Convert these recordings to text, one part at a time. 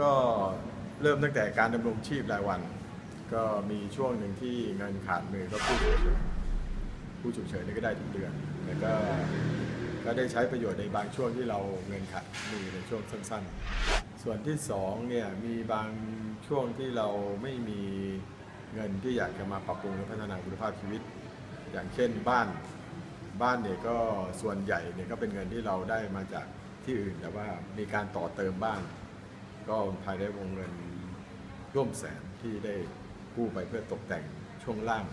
ก็เริ่มตั้งแต่การดำรงชีพรายวัน ก็มีช่วงหนึ่งที่เงินขาดมือก็ผู้ฉุกเฉินผู้ฉุกเฉินนี่ก็ได้ทุกเดือนแล้วก็ก็ได้ใช้ประโยชน์ในบางช่วงที่เราเงินขาดมือในช่วงสั้น ๆ ส่วนที่สองเนี่ยมีบางช่วงที่เราไม่มีเงินที่อยากจะมาปรับปรุงและพัฒนาคุณภาพชีวิต อย่างเช่นบ้านบ้านเนี่ยก็ส่วนใหญ่เนี่ยก็เป็นเงินที่เราได้มาจากที่อื่น แต่ว่ามีการต่อเติมบ้าน ก็ภายในวงเงินร่วมแสนที่ได้กู้ไปเพื่อตกแต่งช่วงล่าง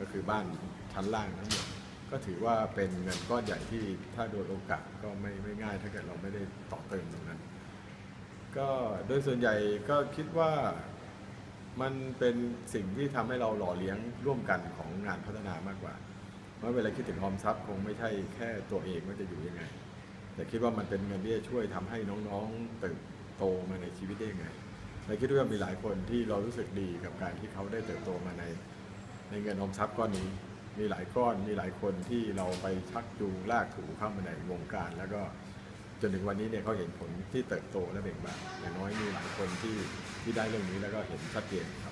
ก็คือบ้านชั้นล่างทั้งหมดก็ถือว่าเป็นเงินก้อนใหญ่ที่ถ้าโดยโอกาสก็ไม่ไม่ง่าย ถ้าเกิดเราไม่ได้ต่อเติมตรงนั้น ก็โดยส่วนใหญ่ก็คิดว่ามันเป็นสิ่งที่ทำให้เราหล่อเลี้ยงร่วมกันของงานพัฒนามากกว่าเพราะเวลาคิดถึงออมทรัพย์คงไม่ใช่แค่ตัวเองว่าจะอยู่ยังไง แต่คิดว่ามันเป็นเงินที่จะช่วยทำให้น้องๆเติบ โตมาในชีวิตได้ยังไงเราคิดว่ามีหลายคนที่เรารู้สึกดีกับการที่เขาได้เติบโตมาในในเงินออมทรัพย์ก้อนนี้ มีหลายก้อนมีหลายคนที่เราไปชักจูงลากถูเข้ามาในวงการ แล้วก็จนถึงวันนี้เนี่ยเขาเห็นผลที่เติบโตและเบ่งบานอย่างน้อยมีหลายคนที่ที่ได้เรื่องนี้แล้วก็เห็นชัดเจนครับ